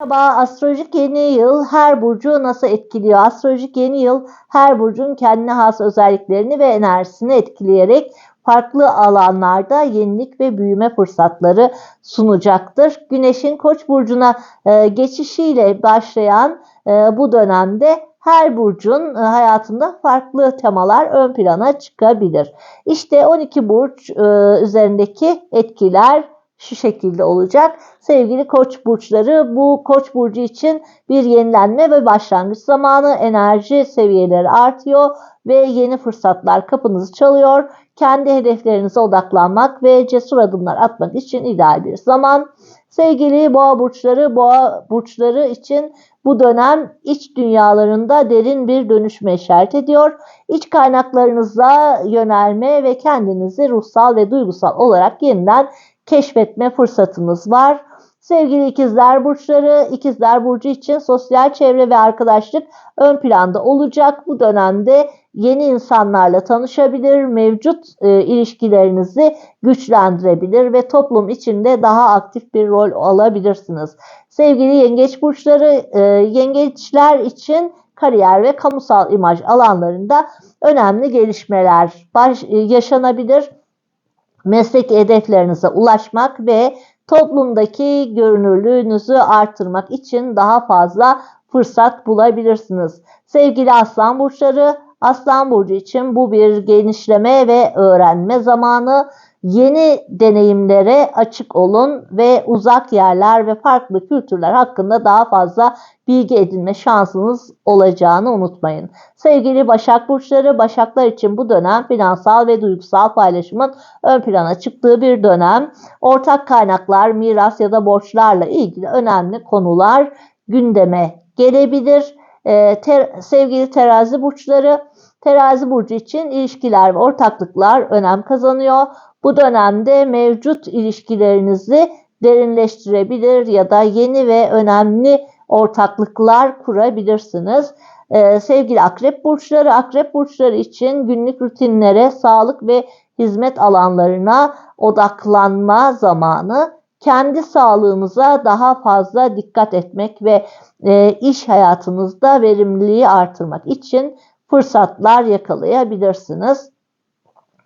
Merhaba, astrolojik yeni yıl her burcu nasıl etkiliyor? Astrolojik yeni yıl her burcun kendine has özelliklerini ve enerjisini etkileyerek farklı alanlarda yenilik ve büyüme fırsatları sunacaktır. Güneşin Koç burcuna e, geçişiyle başlayan e, bu dönemde her burcun e, hayatında farklı temalar ön plana çıkabilir. İşte 12 burç e, üzerindeki etkiler şu şekilde olacak. Sevgili koç burçları bu koç burcu için bir yenilenme ve başlangıç zamanı enerji seviyeleri artıyor ve yeni fırsatlar kapınızı çalıyor. Kendi hedeflerinize odaklanmak ve cesur adımlar atmak için ideal bir zaman. Sevgili boğa burçları, boğa burçları için bu dönem iç dünyalarında derin bir dönüşme işaret ediyor. İç kaynaklarınıza yönelme ve kendinizi ruhsal ve duygusal olarak yeniden keşfetme fırsatımız var. Sevgili ikizler burçları, ikizler burcu için sosyal çevre ve arkadaşlık ön planda olacak. Bu dönemde yeni insanlarla tanışabilir, mevcut e, ilişkilerinizi güçlendirebilir ve toplum içinde daha aktif bir rol alabilirsiniz. Sevgili yengeç burçları, e, yengeçler için kariyer ve kamusal imaj alanlarında önemli gelişmeler baş, e, yaşanabilir meslek hedeflerinize ulaşmak ve toplumdaki görünürlüğünüzü artırmak için daha fazla fırsat bulabilirsiniz. Sevgili aslan burçları, aslan burcu için bu bir genişleme ve öğrenme zamanı. Yeni deneyimlere açık olun ve uzak yerler ve farklı kültürler hakkında daha fazla bilgi edinme şansınız olacağını unutmayın. Sevgili Başak Burçları, Başaklar için bu dönem finansal ve duygusal paylaşımın ön plana çıktığı bir dönem. Ortak kaynaklar, miras ya da borçlarla ilgili önemli konular gündeme gelebilir. Ee, ter, sevgili terazi burçları, terazi burcu için ilişkiler ve ortaklıklar önem kazanıyor. Bu dönemde mevcut ilişkilerinizi derinleştirebilir ya da yeni ve önemli ortaklıklar kurabilirsiniz. Ee, sevgili akrep burçları, akrep burçları için günlük rutinlere, sağlık ve hizmet alanlarına odaklanma zamanı, kendi sağlığınıza daha fazla dikkat etmek ve e, iş hayatınızda verimliliği artırmak için fırsatlar yakalayabilirsiniz.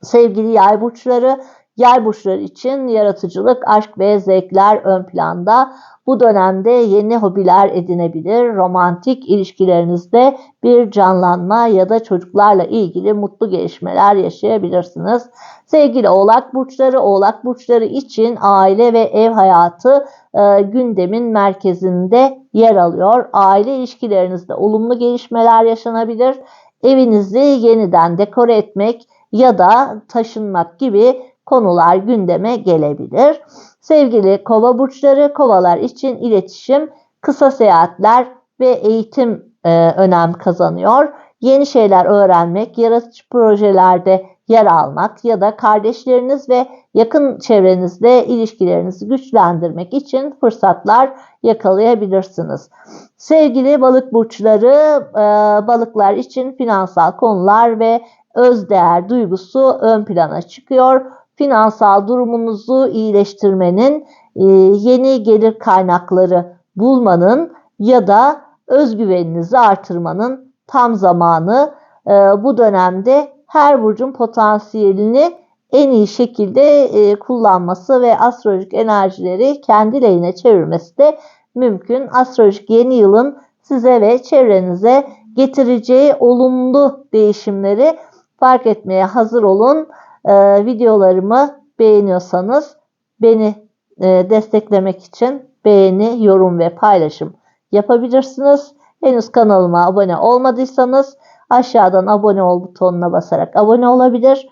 Sevgili yay burçları, yay burçları için yaratıcılık, aşk ve zevkler ön planda. Bu dönemde yeni hobiler edinebilir, romantik ilişkilerinizde bir canlanma ya da çocuklarla ilgili mutlu gelişmeler yaşayabilirsiniz. Sevgili oğlak burçları, oğlak burçları için aile ve ev hayatı e, gündemin merkezinde yer alıyor. Aile ilişkilerinizde olumlu gelişmeler yaşanabilir. Evinizi yeniden dekore etmek ya da taşınmak gibi konular gündeme gelebilir. Sevgili kova burçları, kovalar için iletişim, kısa seyahatler ve eğitim e, önem kazanıyor. Yeni şeyler öğrenmek, yaratıcı projelerde yer almak ya da kardeşleriniz ve yakın çevrenizle ilişkilerinizi güçlendirmek için fırsatlar yakalayabilirsiniz. Sevgili balık burçları, e, balıklar için finansal konular ve özdeğer duygusu ön plana çıkıyor. Finansal durumunuzu iyileştirmenin, e, yeni gelir kaynakları bulmanın ya da özgüveninizi artırmanın tam zamanı. E, bu dönemde her burcun potansiyelini en iyi şekilde e, kullanması ve astrolojik enerjileri kendi lehine çevirmesi de mümkün. Astrolojik yeni yılın size ve çevrenize getireceği olumlu değişimleri fark etmeye hazır olun. Ee, videolarımı beğeniyorsanız beni e, desteklemek için beğeni, yorum ve paylaşım yapabilirsiniz. Henüz kanalıma abone olmadıysanız aşağıdan abone ol butonuna basarak abone olabilir.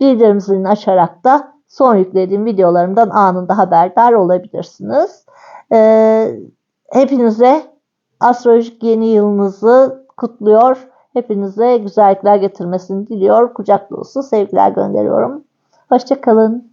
Bildirim zilini açarak da son yüklediğim videolarımdan anında haberdar olabilirsiniz. Ee, hepinize astrolojik yeni yılınızı kutluyor. Hepinize güzellikler getirmesini diliyor. Kucak dolusu sevgiler gönderiyorum. Hoşçakalın.